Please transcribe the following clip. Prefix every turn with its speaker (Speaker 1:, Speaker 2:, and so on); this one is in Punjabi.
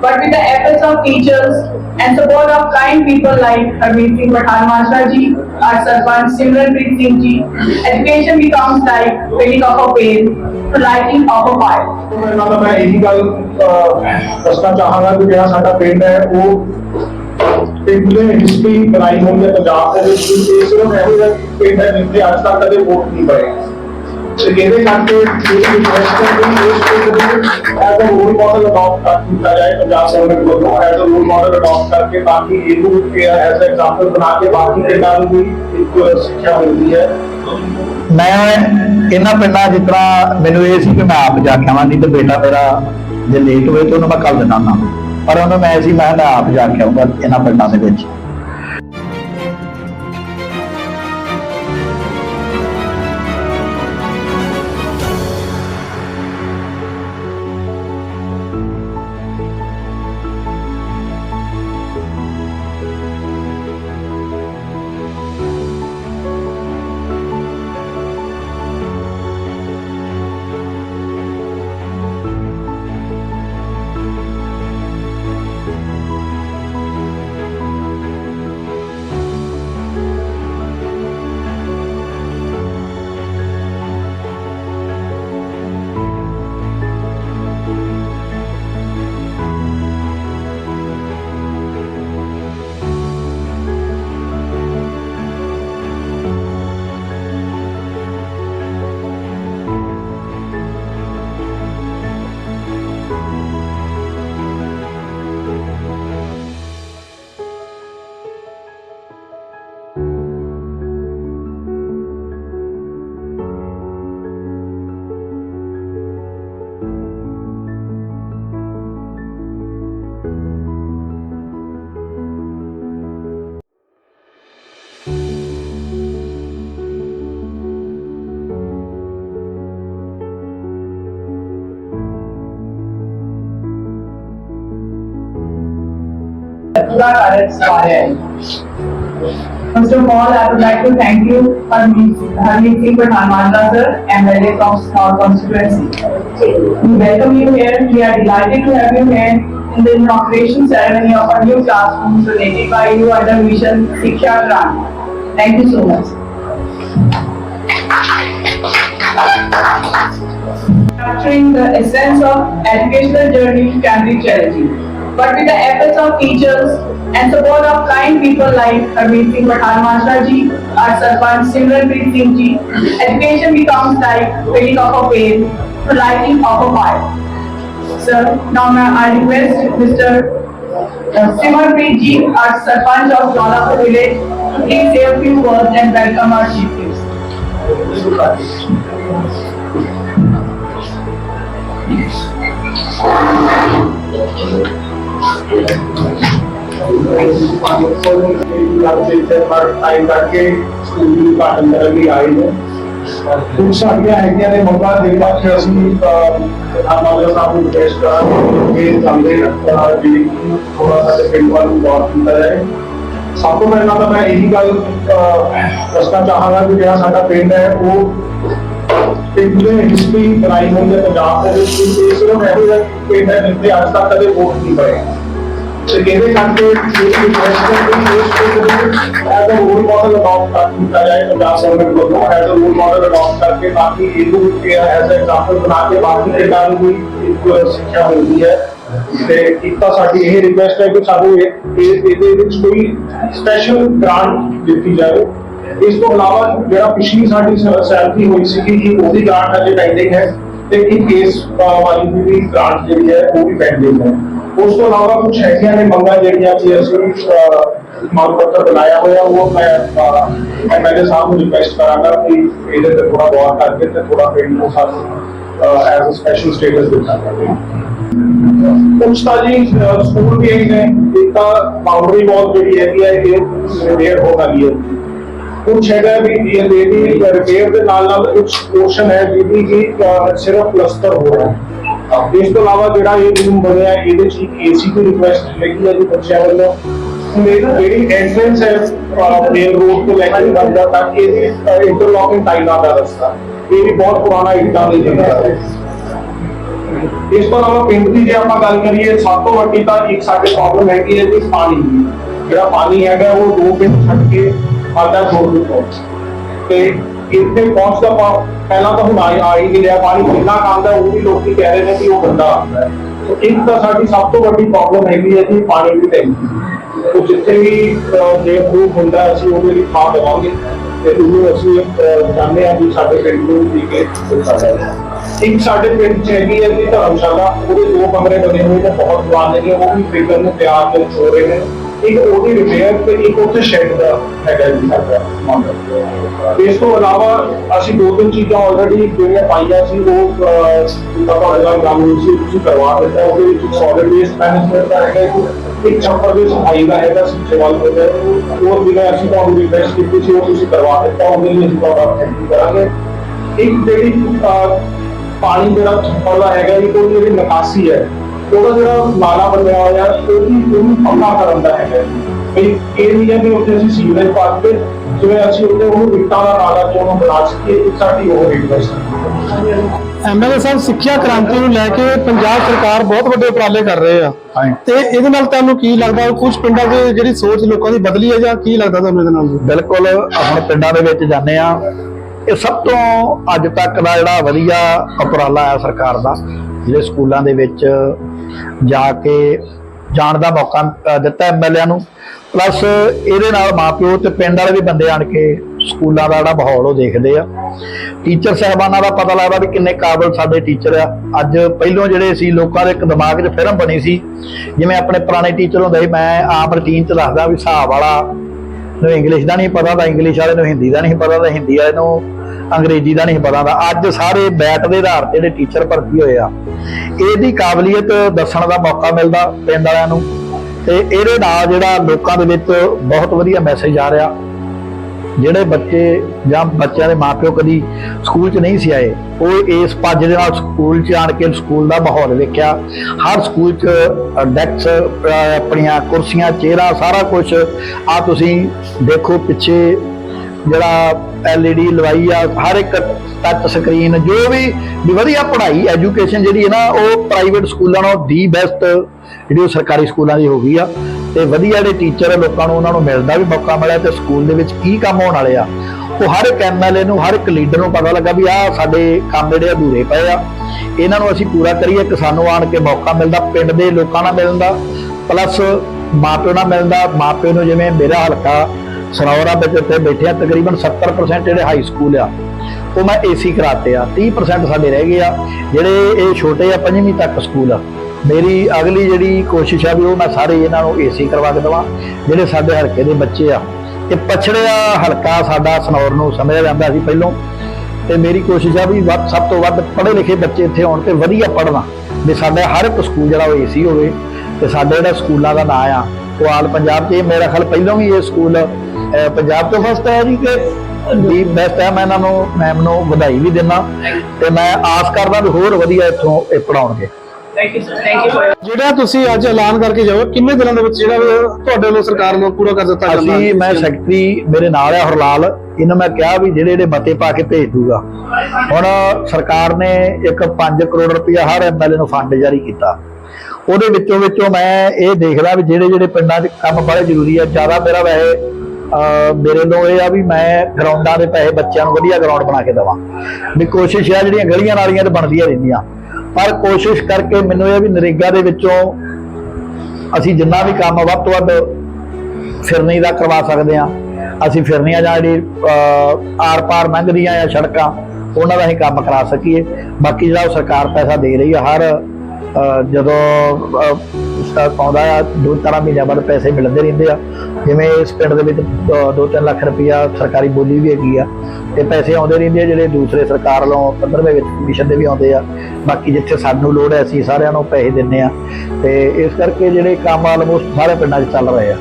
Speaker 1: but with the efforts of teachers and support of kind people like Harmeet Singh Pathan Mashra ji, our Sarpanch Simranpreet Singh ji, education becomes like filling of a pail to lighting of a fire.
Speaker 2: ਇਹਨਾਂ ਦਾ ਮੈਂ ਇਹੀ ਗੱਲ ਅਹ, ਦੱਸਣਾ ਚਾਹਾਂਗਾ ਕਿ ਜਿਹੜਾ ਸਾਡਾ ਪਿੰਡ ਹੈ ਉਹ ਪਿੰਡ ਦੇ ਹਿਸਟਰੀ ਬਣਾਈ ਹੋਈ ਹੈ ਪੰਜਾਬ ਦੇ ਵਿੱਚ ਇਹ ਸਿਰਫ ਇਹੋ ਜਿਹਾ ਪਿੰਡ ਹੈ ਜਿੱਥੇ ਅੱਜ ਤੱਕ ਕਦੇ ਵੋਟ ਨਹੀਂ ਪਏ ਤੇ ਇਹਦੇ ਕਰਕੇ ਮੇਰੀ ਰਿਕੁਐਸਟ ਹੈ ਕਿ ਇਸ ਨੂੰ as a role model adopt ਕਰ ਦਿੱਤਾ ਜਾਏ ਪੰਜਾਬ ਗਵਰਨਮੈਂਟ ਵੱਲੋਂ। As a role model adopt ਕਰਕੇ ਤਾਂ ਇਹਨੂੰ ਐਜ਼ ਅ ਐਗਜ਼ਾਮਪਲ ਬਣਾ ਕੇ ਬਾਕੀ ਪਿੰਡਾਂ ਨੂੰ ਵੀ ਇੱਕ ਸਿੱਖਿਆ ਮਿਲਦੀ ਹੈ।
Speaker 3: ਮੈਂ ਇਹਨਾਂ ਪਿੰਡਾਂ ਜਿਸ ਤਰ੍ਹਾਂ ਮੈਨੂੰ ਇਹ ਸੀ ਕਿ ਮੈਂ ਆਪ ਜਾ ਕੇ ਆਵਾਂ, ਨਹੀਂ ਤੇ ਬੇਟਾ ਮੇਰਾ ਜੇ ਲੇਟ ਹੋਏ ਤਾਂ ਉਹਨੂੰ ਮੈਂ ਕੱਲ ਦਿੰਦਾ ਨਾ ਪਰ ਉਹਨੂੰ ਮੈਂ ਸੀ, ਮੈਂ ਮੈਂ ਆਪ ਜਾ ਕੇ ਆਊਂਗਾ ਇਹਨਾਂ ਪਿੰਡਾਂ ਦੇ ਵਿੱਚ।
Speaker 1: Are inspired. First of all, I would like to thank you, Harmeet Singh Pathan Mashra sir, MLA from our constituency. We welcome you here. We are delighted to have you here in the inauguration ceremony of our new classrooms donated by you under Mission Shiksha Grant. Thank you so much. Capturing the essence of educational journey can be challenging. But with the efforts of teachers and support of kind people like Harmeet Singh Pathan Mashra ji, our Sarpanch Simranpreet Singh ji, education becomes like filling of a pail to lighting of a fire. Sir, now I request Mr. uh, Simranpreet ji, our Sarpanch of Jolapur village, to please say a few words and welcome our chief guest.
Speaker 2: ਪਰ ਟਾਈਮ ਕਰਕੇ ਸਕੂਲ ਦੀ ਉਦਘਾਟਨ ਕਰਨ ਲਈ ਆਏ ਨੇ ਕੁਝ ਸਾਡੀਆਂ ਹੈਗੀਆਂ ਨੇ ਮੰਗਾਂ ਜਿਹੜਾ ਕਿ ਅਸੀਂ ਆਮਾਲੇ ਸਾਹਿਬ ਨੂੰ ਪੇਸ਼ ਕਰਾਂਗੇ ਕਿ ਜਾਂਦੇ ਜਿਹੜੀ ਥੋੜਾ ਸਾਡੇ ਪਿੰਡ ਵੱਲ ਨੂੰ ਗੌਰ ਕੀਤਾ ਜਾਏ ਸਭ ਤੋਂ ਪਹਿਲਾਂ ਤਾਂ ਮੈਂ ਇਹੀ ਗੱਲ ਅਹ, ਦੱਸਣਾ ਚਾਹਾਂਗਾ ਕਿ ਜਿਹੜਾ ਸਾਡਾ ਪਿੰਡ ਹੈ ਉਹ ਪਿੰਡ ਦੇ ਹਿਸਟਰੀ ਬਣਾਈ ਹੋਈ ਹੈ ਪੰਜਾਬ ਦੇ ਵਿੱਚ ਇਹ ਸਿਰਫ ਇਹੋ ਜਿਹਾ ਪਿੰਡ ਹੈ ਜਿੱਥੇ ਅੱਜ ਤੱਕ ਕਦੇ ਵੋਟ ਨਹੀਂ ਪਏ ਤੇ ਇਹਦੇ ਕਰਕੇ ਮੇਰੀ ਰਿਕੁਐਸਟ ਹੈ ਕਿ ਇਸ ਪਿੰਡ ਨੂੰ as a role model adopt ਕਰ ਦਿੱਤਾ ਜਾਏ ਪੰਜਾਬ ਗਵਰਨਮੈਂਟ ਵੱਲੋਂ as a role model adopt ਕਰਕੇ ਤਾਂ ਕਿ ਇਹਨੂੰ ਐਜ਼ ਅ ਐਗਜ਼ਾਮਪਲ ਬਣਾ ਕੇ ਬਾਕੀ ਪਿੰਡਾਂ ਨੂੰ ਵੀ ਇੱਕ ਸਿੱਖਿਆ ਮਿਲਦੀ ਹੈ ਤੇ ਇੱਕ ਤਾਂ ਸਾਡੀ ਇਹ ਰਿਕੁਐਸਟ ਹੈ ਕਿ ਸਾਨੂੰ ਇਹ ਇਹ- ਇਹਦੇ ਵਿੱਚ ਕੋਈ ਸਪੈਸ਼ਲ ਗ੍ਰਾਂਟ ਦਿੱਤੀ ਜਾਵੇ ਇਸ ਤੋਂ ਇਲਾਵਾ ਜਿਹੜਾ ਪਿਛਲੀ ਸਾਡੀ ਸੈਲਰੀ ਹੋਈ ਸੀ ਕਿ ਉਹਦੀ ਗ੍ਰਾਂਟ ਅਜੇ ਪੈਂਡਿੰਗ ਹੈ ਤੇ ਇੱਕ ਕੇਸ ਵਾਲੀ ਵੀ ਗ੍ਰਾਂਟ ਜਿਹੜੀ ਹੈ ਉਹ ਵੀ ਪੈਂਡਿੰਗ ਹੈ ਉਸ ਤੋਂ ਇਲਾਵਾ ਕੁਝ ਹੈਗੀਆਂ ਨੇ ਮੰਗਾਂ ਜਿਹੜੀਆਂ ਕਿ ਅਸੀਂ ਅਹ, ਮੰਗ ਪੱਤਰ ਬਣਾਇਆ ਹੋਇਆ ਉਹ ਮੈਂ ਐਮਐਲਏ ਸਾਹਿਬ ਨੂੰ ਰਿਕੁਐਸਟ ਕਰਾਂਗਾ ਕਿ ਇਹਦੇ ਤੇ ਥੋੜਾ ਗੌਰ ਕਰਕੇ ਤੇ ਥੋੜਾ ਪਿੰਡ ਨੂੰ ਸਾਨੂੰ ਐਜ਼ ਅ ਸਪੈਸ਼ਲ ਸਟੇਟਸ ਦਿੱਤਾ ਜਾਵੇ ਕੁਝ ਤਾਂ ਜੀ ਅਹ, ਸਕੂਲ ਵੀ ਹੈਗੇ ਨੇ ਇੱਕ ਤਾਂ ਬਾਉਂਡਰੀ ਵਾਲ ਜਿਹੜੀ ਹੈਗੀ ਹੈ ਇਹ ਰਿਪੇਅਰ ਹੋ ਗਈ ਹੈ ਕੁਝ ਹੈਗਾ ਵੀ ਇਹ ਇਹਦੀ ਰਿਪੇਅਰ ਦੇ ਨਾਲ ਨਾਲ ਕੁਝ ਪੋਰਸ਼ਨ ਹੈ ਜਿਹਦੀ ਕਿ ਅਹ, ਸਿਰਫ ਪਲਸਟਰ ਹੋ ਰਿਹਾ ਹੈ ਇਸ ਤੋਂ ਇਲਾਵਾ ਜਿਹੜਾ ਇਹ ਰੂਮ ਬਣਿਆ ਹੈ, ਇਹਦੇ ਚ ਇੱਕ ਏਸੀ ਦੀ ਰਿਕੁਐਸਟ ਹੈਗੀ ਹੈ ਜੀ ਬੱਚਿਆਂ ਵੱਲੋਂ ਮੇਰੀ ਜਿਹੜੀ ਐਂਟਰੈਂਸ ਹੈ ਮੇਨ ਰੋਡ ਤੋਂ ਲੈ ਕੇ ਅੰਦਰ ਤੱਕ ਇਹਦੀ ਇੰਟਰਲੌਕਿੰਗ ਟਾਈਲਾਂ ਦਾ ਰਸਤਾ। ਇਹ ਵੀ ਬਹੁਤ ਪੁਰਾਣਾ ਇੱਟਾਂ ਦੀ ਜਗ੍ਹਾ ਹੈ। ਇਸ ਤੋਂ ਇਲਾਵਾ ਪਿੰਡ ਦੀ ਜੇ ਆਪਾਂ ਗੱਲ ਕਰੀਏ ਸਭ ਤੋਂ ਵੱਡੀ ਤਾਂ ਇੱਕ ਸਾਡੇ ਪ੍ਰੋਬਲਮ ਹੈਗੀ ਹੈ ਜੀ ਪਾਣੀ ਦੀ। ਜਿਹੜਾ ਪਾਣੀ ਹੈਗਾ ਉਹ ਦੋ ਪਿੰਡ ਛੱਡ ਕੇ ਆਦਾ ਜੋੜ ਦਿੱਤਾ ਤੇ ਇੱਥੇ ਪਹੁੰਚਦਾ ਪਹਿਲਾਂ ਤਾਂ ਹੁਣ ਆਈ ਆ ਨਹੀਂ ਰਿਹਾ। ਪਾਣੀ ਕਿੰਨਾ ਕੁ ਉਹ ਵੀ ਲੋਕੀ ਕਹਿ ਰਹੇ ਨੇ ਕਿ ਉਹ ਗੰਦਾ ਆਉਂਦਾ ਇੱਕ ਤਾਂ ਸਾਡੀ ਸਭ ਤੋਂ ਵੱਡੀ ਪ੍ਰੋਬਲਮ ਹੈਗੀ ਹੈ ਜੀ ਪਾਣੀ ਦੀ ਟੈਂਕੀ ਉਹ ਜਿੱਥੇ ਵੀ ਜੇ ਪ੍ਰੂਫ ਹੁੰਦਾ ਅਸੀਂ ਉਹਦੇ ਲਈ ਥਾਂ ਦੇਵਾਂਗੇ। ਤੇ ਉਹਨੂੰ ਅਸੀਂ ਚਾਹੁੰਦੇ ਹਾਂ ਕਿ ਸਾਡੇ ਪਿੰਡ ਨੂੰ ਵੀ ਕੇ ਇੱਕ ਸਾਡੇ ਪਿੰਡ 'ਚ ਹੈਗੀ ਹੈ ਜੀ ਧਰਮਸ਼ਾਲਾ। ਉਹਦੇ ਦੋ ਕਮਰੇ ਬਣੇ ਹੋਏ ਨੇ, ਬਹੁਤ ਪੁਰਾਣੇ ਨੇ। ਉਹ ਵੀ ਫਿਕਰ ਨੂੰ ਪਿਆਰ ਦੇ ਹੋ ਰਹੇ ਨੇ। ਇੱਕ ਉਹਦੀ ਰਿਪੇਅਰ ਤੇ ਇੱਕ ਉੱਥੇ ਸ਼ੈਡ ਦਾ ਹੈਗਾ ਜੀ ਸਾਡਾ ਮਾਮਲਾ। ਇਸ ਤੋਂ ਇਲਾਵਾ ਅਸੀਂ ਦੋ ਤਿੰਨ ਚੀਜ਼ਾਂ ਆਲਰੇਡੀ ਜਿਹੜੀਆਂ ਪਾਈਆਂ ਸੀ, ਉਹ ਤੁਹਾਡੇ ਨਾਲ ਕੰਮ ਸੀ, ਤੁਸੀਂ ਕਰਵਾ ਦਿੱਤਾ, ਉਹਦੇ ਵਿੱਚ ਸੋਲਿਡ ਵੇਸਟ ਮੈਨੇਜਮੈਂਟ ਦਾ ਹੈਗਾ ਇੱਕ- ਇੱਕ ਛੱਪੜ ਦੇ ਸਫ਼ਾਈ ਦਾ ਹੈਗਾ ਸਿੱਖੇ ਵਾਲ ਹੋਵੇ ਉਹ ਜਿਹੜਾ ਅਸੀਂ ਤੁਹਾਨੂੰ ਰਿਕਵੈਸਟ ਕੀਤੀ ਸੀ, ਉਹ ਤੁਸੀਂ ਕਰਵਾ ਦਿੱਤਾ, ਉਹਦੇ ਲਈ ਅਸੀਂ ਤੁਹਾਡਾ ਥੈਂਕ ਯੂ ਕਰਾਂਗੇ। ਇੱਕ ਜਿਹੜੀ ਪਾਣੀ ਜਿਹੜਾ ਛੱਪੜ ਦਾ ਹੈਗਾ ਜੀ ਉਹਦੀ ਜਿਹੜੀ ਨਿਕਾਸੀ ਹੈ ਉਹਦਾ ਜਿਹੜਾ ਨਾਲਾ ਬਣਿਆ ਹੋਇਆ ਉਹਦੀ ਉਹਨੂੰ ਪੱਕਾ ਕਰਨ ਦਾ ਹੈਗਾ। ਵੀ ਇਹ ਨਹੀਂ ਹੈ ਉੱਥੇ ਅਸੀਂ ਸੀਵਰੇਜ ਪਾ ਕੇ ਜਿਵੇਂ ਅਸੀਂ ਉੱਥੇ ਉਹਨੂੰ ਇੱਟਾਂ ਦਾ ਨਾਲਾ ਜੋ ਉਹਨੂੰ ਬਣਾ ਸਕੀਏ ਇੱਕ ਸਾਡੀ ਉਹ ਰਿਕਵੈਸਟ ਹੈ
Speaker 4: ਐਮਐਲਏ ਸਾਹਿਬ ਸਿੱਖਿਆ ਕ੍ਰਾਂਤੀ ਨੂੰ ਲੈ ਕੇ ਪੰਜਾਬ ਸਰਕਾਰ ਬਹੁਤ ਵੱਡੇ ਉਪਰਾਲੇ ਕਰ ਰਹੇ ਆ। ਤੇ ਇਹਦੇ ਨਾਲ ਤੁਹਾਨੂੰ ਕੀ ਲੱਗਦਾ ਕੁਝ ਪਿੰਡਾਂ ਦੇ ਜਿਹੜੀ ਸੋਚ ਲੋਕਾਂ ਦੀ ਬਦਲੀ ਹੈ ਜਾਂ ਕੀ ਲੱਗਦਾ ਤੁਹਾਨੂੰ ਇਹਦੇ ਨਾਲ?
Speaker 3: ਬਿਲਕੁਲ ਹੁਣ ਪਿੰਡਾਂ ਦੇ ਵਿੱਚ ਜਾਂਦੇ ਆ ਇਹ ਸਭ ਤੋਂ ਅੱਜ ਤੱਕ ਦਾ ਜਿਹੜਾ ਵਧੀਆ ਉਪਰਾਲਾ ਹੈ ਸਰਕਾਰ ਦਾ। ਜਿਹੜੇ ਸਕੂਲਾਂ ਦੇ ਵਿੱਚ ਜਾ ਕੇ ਜਾਣ ਦਾ ਮੌਕਾ ਅ, ਦਿੱਤਾ ਐਮਐਲਏ ਨੂੰ। ਪਲੱਸ ਇਹਦੇ ਨਾਲ ਮਾਪਿਓ ਤੇ ਪਿੰਡ ਵਾਲੇ ਵੀ ਬੰਦੇ ਆਣ ਕੇ ਸਕੂਲਾਂ ਦਾ ਜਿਹੜਾ ਮਾਹੌਲ ਉਹ ਦੇਖਦੇ ਆ। ਟੀਚਰ ਸਾਹਿਬਾਨਾਂ ਦਾ ਪਤਾ ਲੱਗਦਾ ਵੀ ਕਿੰਨੇ ਕਾਬਲ ਸਾਡੇ ਟੀਚਰ ਆ। ਅੱਜ ਪਹਿਲੋਂ ਜਿਹੜੇ ਸੀ ਲੋਕਾਂ ਦੇ ਇੱਕ ਦਿਮਾਗ 'ਚ ਫਿਲਮ ਬਣੀ ਸੀ ਜਿਵੇਂ ਆਪਣੇ ਪੁਰਾਣੇ ਟੀਚਰ ਹੁੰਦੇ ਸੀ ਮੈਂ ਆਮ ਰੂਟੀਨ 'ਚ ਦੱਸਦਾ ਵੀ ਹਿਸਾਬ ਵਾਲਾ ਨੂੰ ਇੰਗਲਿਸ਼ ਦਾ ਨਹੀਂ ਪਤਾ ਤਾਂ ਇੰਗਲਿਸ਼ ਵਾਲੇ ਨੂੰ ਹਿੰਦੀ ਦਾ ਨਹੀਂ ਪਤਾ ਤਾਂ ਹਿੰਦੀ ਵਾਲੇ ਨੂੰ ਅੰਗਰੇਜ਼ੀ ਦਾ ਨਹੀਂ ਪਤਾ ਤਾਂ ਅੱਜ ਸਾਰੇ ਬੈਟ ਦੇ ਆਧਾਰ ਤੇ ਜਿਹੜੇ ਟੀਚਰ ਭਰਤੀ ਹੋਏ ਆ, ਇਹਦੀ ਕਾਬਲੀਅਤ ਦੱਸਣ ਦਾ ਮੌਕਾ ਮਿਲਦਾ ਪਿੰਡ ਵਾਲਿਆਂ ਨੂੰ। ਤੇ ਇਹਦੇ ਨਾਲ ਜਿਹੜਾ ਲੋਕਾਂ ਦੇ ਵਿੱਚ ਬਹੁਤ ਵਧੀਆ ਮੈਸੇਜ ਆ ਰਿਹਾ। ਜਿਹੜੇ ਬੱਚੇ ਜਾਂ ਬੱਚਿਆਂ ਦੇ ਮਾਪਿਓ ਕਦੀ ਸਕੂਲ 'ਚ ਨਹੀਂ ਸੀ ਆਏ, ਉਹ ਇਸ ਭੱਜ ਦੇ ਨਾਲ ਸਕੂਲ 'ਚ ਆਣ ਕੇ ਸਕੂਲ ਦਾ ਮਾਹੌਲ ਵੇਖਿਆ। ਹਰ ਸਕੂਲ 'ਚ ਡੈਕਸ ਆਪਣੀਆਂ ਕੁਰਸੀਆਂ ਚਿਹਰਾ ਸਾਰਾ ਕੁਝ ਆ ਤੁਸੀਂ ਦੇਖੋ ਪਿੱਛੇ ਜਿਹੜਾ LED ਲਵਾਈ ਆ, ਹਰ ਇੱਕ ਟੱਚ ਸਕਰੀਨ ਜੋ ਵੀ ਵੀ ਵਧੀਆ ਪੜ੍ਹਾਈ ਐਜੂਕੇਸ਼ਨ ਜਿਹੜੀ ਹੈ ਨਾ, ਉਹ ਪ੍ਰਾਈਵੇਟ ਸਕੂਲਾਂ ਨਾਲੋਂ ਦੀ ਬੈਸਟ ਜਿਹੜੀ ਉਹ ਸਰਕਾਰੀ ਸਕੂਲਾਂ ਦੀ ਹੋ ਗਈ ਆ। ਤੇ ਵਧੀਆ ਜਿਹੜੇ ਟੀਚਰ ਆ, ਲੋਕਾਂ ਨੂੰ ਉਹਨਾਂ ਨੂੰ ਮਿਲਦਾ ਵੀ ਮੌਕਾ ਮਿਲਿਆ ਤੇ ਸਕੂਲ ਦੇ ਵਿੱਚ ਕੀ ਕੰਮ ਹੋਣ ਵਾਲੇ ਆ। ਉਹ ਹਰ ਇੱਕ ਐਮਐਲਏ ਨੂੰ, ਹਰ ਇੱਕ ਲੀਡਰ ਨੂੰ ਪਤਾ ਲੱਗਾ ਵੀ ਆਹ ਸਾਡੇ ਕੰਮ ਜਿਹੜੇ ਅਧੂਰੇ ਪਏ ਆ। ਇਹਨਾਂ ਨੂੰ ਅਸੀਂ ਪੂਰਾ ਕਰੀਏ ਕਿ ਆਣ ਕੇ ਮੌਕਾ ਮਿਲਦਾ, ਪਿੰਡ ਦੇ ਲੋਕਾਂ ਨਾਲ ਮਿਲਦਾ ਪਲੱਸ ਮਾਪਿਓ ਨਾਲ ਮਿਲਦਾ ਮਾਪਿਓ ਨੂੰ ਜਿਵੇਂ ਮੇਰਾ ਹਲਕਾ ਸਨੌਰਾ ਵਿੱਚ ਇੱਥੇ ਬੈਠੇ ਆ, ਤਕਰੀਬਨ 70% ਜਿਹੜੇ ਹਾਈ ਸਕੂਲ ਆ, ਉਹ ਮੈਂ ਏਸੀ ਕਰਾਤੇ ਆ 30% ਸਾਡੇ ਰਹਿ ਗਏ ਆ, ਜਿਹੜੇ ਇਹ ਛੋਟੇ ਆ, ਪੰਜਵੀਂ ਤੱਕ ਸਕੂਲ ਆ। ਮੇਰੀ ਅਗਲੀ ਜਿਹੜੀ ਕੋਸ਼ਿਸ਼ ਆ ਵੀ ਉਹ ਮੈਂ ਸਾਰੇ ਇਹਨਾਂ ਨੂੰ ਏਸੀ ਕਰਵਾ ਕੇ ਦਵਾਂ, ਜਿਹੜੇ ਸਾਡੇ ਹਲਕੇ ਦੇ ਬੱਚੇ ਆ। ਇਹ ਪਛੜਿਆ ਹਲਕਾ ਸਾਡਾ ਸਨੌਰ ਨੂੰ ਸਮਝਿਆ ਜਾਂਦਾ ਸੀ ਪਹਿਲੋਂ। ਤੇ ਮੇਰੀ ਕੋਸ਼ਿਸ਼ ਆ ਵੀ ਵੱਧ ਸਭ ਤੋਂ ਵੱਧ ਪੜ੍ਹੇ ਲਿਖੇ ਬੱਚੇ ਇੱਥੇ ਆਉਣ ਤੇ ਵਧੀਆ ਪੜ੍ਹਨਾ, ਵੀ ਸਾਡਾ ਹਰ ਇੱਕ ਸਕੂਲ ਜਿਹੜਾ ਉਹ ਏਸੀ ਹੋਵੇ, ਤੇ ਸਾਡੇ ਜਿਹੜਾ ਸਕੂਲਾਂ ਦਾ ਨਾਂ ਆ, ਉਹ ਆਲ ਪੰਜਾਬ 'ਚ ਮੇਰਾ ਖਿਆਲ ਪਹਿਲੋਂ ਵੀ ਇਹ ਸਕੂਲ ਪੰਜਾਬ ਤੋਂ ਫਸਟ ਹੈ ਜੀ ਕਿ ਦੀ ਬੈਸਟ ਹੈ ਮੈਂ ਇਹਨਾਂ ਨੂੰ ਮੈਮ ਨੂੰ ਵਧਾਈ ਵੀ ਦਿੰਦਾ ਤੇ ਮੈਂ ਆਸ ਕਰਦਾ ਵੀ ਹੋਰ ਵਧੀਆ ਇੱਥੋਂ ਇਹ ਪੜਾਉਣਗੇ.
Speaker 4: ਜਿਹੜਾ ਤੁਸੀਂ ਅੱਜ ਐਲਾਨ ਕਰਕੇ ਜਾਓ ਕਿੰਨੇ ਦਿਨਾਂ ਦੇ ਵਿੱਚ ਜਿਹੜਾ ਵੀ ਤੁਹਾਡੇ ਵੱਲੋਂ ਸਰਕਾਰ ਨੂੰ ਪੂਰਾ ਕਰ ਦਿੱਤਾ ਜਾਂਦਾ?
Speaker 3: ਅਸੀਂ ਮੈਂ ਸੈਕਟਰੀ ਮੇਰੇ ਨਾਲ ਆ ਹਰਲਾਲ ਇਹਨੂੰ ਮੈਂ ਕਿਹਾ ਵੀ ਜਿਹੜੇ ਜਿਹੜੇ ਮਤੇ ਪਾ ਕੇ ਭੇਜ ਦੂਗਾ। ਹੁਣ ਸਰਕਾਰ ਨੇ ਇੱਕ 5 ਕਰੋੜ ਰੁਪਇਆ ਹਰ ਐਮਐਲਏ ਨੂੰ ਫੰਡ ਜਾਰੀ ਕੀਤਾ। ਉਹਦੇ ਵਿੱਚੋਂ ਵਿੱਚੋਂ ਮੈਂ ਇਹ ਦੇਖਦਾ ਵੀ ਜਿਹੜੇ ਜਿਹੜੇ ਪਿੰਡਾਂ 'ਚ ਕੰਮ ਬੜੇ ਜ਼ਰੂਰੀ ਆ ਜ਼ਿਆਦਾ ਮੇਰਾ ਵੈਸੇ ਮੇਰੇ ਨੂੰ ਇਹ ਆ ਵੀ ਮੈਂ ਗਰਾਊਂਡਾਂ ਦੇ ਪੈਸੇ ਬੱਚਿਆਂ ਨੂੰ ਵਧੀਆ ਗਰਾਊਂਡ ਬਣਾ ਕੇ ਦੇਵਾਂ। ਵੀ ਕੋਸ਼ਿਸ਼ ਆ ਜਿਹੜੀਆਂ ਗਲੀਆਂ ਨਾਲੀਆਂ ਤੇ ਬਣਦੀਆਂ ਰਹਿੰਦੀਆਂ। ਪਰ ਕੋਸ਼ਿਸ਼ ਕਰਕੇ ਮੈਨੂੰ ਇਹ ਵੀ ਨਰੇਗਾ ਦੇ ਵਿੱਚੋਂ ਅਸੀਂ ਜਿੰਨਾ ਵੀ ਕੰਮ ਵੱਧ ਤੋਂ ਵੱਧ ਫਿਰਨੀ ਦਾ ਕਰਵਾ ਸਕਦੇ ਆ ਅਸੀਂ ਫਿਰਨੀਆਂ ਜਾਂ ਜਿਹੜੀ ਆਰ ਪਾਰ ਲੰਘਦੀਆਂ ਆ ਸੜਕਾਂ, ਉਹਨਾਂ ਦਾ ਹੀ ਕੰਮ ਕਰਾ ਸਕੀਏ। ਬਾਕੀ ਜਿਹੜਾ ਉਹ ਸਰਕਾਰ ਪੈਸਾ ਦੇ ਰਹੀ ਆ, ਹਰ ਜਦੋਂ ਪਾਉਂਦਾ ਆ, ਦੋ ਤਰ੍ਹਾਂ ਮਹੀਨਿਆਂ ਬਾਅਦ ਪੈਸੇ ਮਿਲਦੇ ਰਹਿੰਦੇ ਆ। ਜਿਵੇਂ ਇਸ ਪਿੰਡ ਦੇ ਵਿੱਚ 2-3 ਲੱਖ ਰੁਪਇਆ ਸਰਕਾਰੀ ਬੋਲੀ ਵੀ ਹੈਗੀ ਆ, ਤੇ ਪੈਸੇ ਆਉਂਦੇ ਰਹਿੰਦੇ ਆ ਜਿਹੜੇ ਦੂਸਰੇ ਸਰਕਾਰ ਵੱਲੋਂ 15ਵੇਂ ਵਿੱਚ ਕਮਿਸ਼ਨ ਦੇ ਵੀ ਆਉਂਦੇ ਆ। ਬਾਕੀ ਜਿੱਥੇ ਸਾਨੂੰ ਲੋੜ ਹੈ, ਅਸੀਂ ਸਾਰਿਆਂ ਨੂੰ ਪੈਸੇ ਦਿੰਨੇ ਆ। ਤੇ ਇਸ ਕਰਕੇ ਜਿਹੜੇ ਕੰਮ ਆਲਮੋਸਟ ਸਾਰੇ ਪਿੰਡਾਂ 'ਚ ਚੱਲ ਰਹੇ ਆ।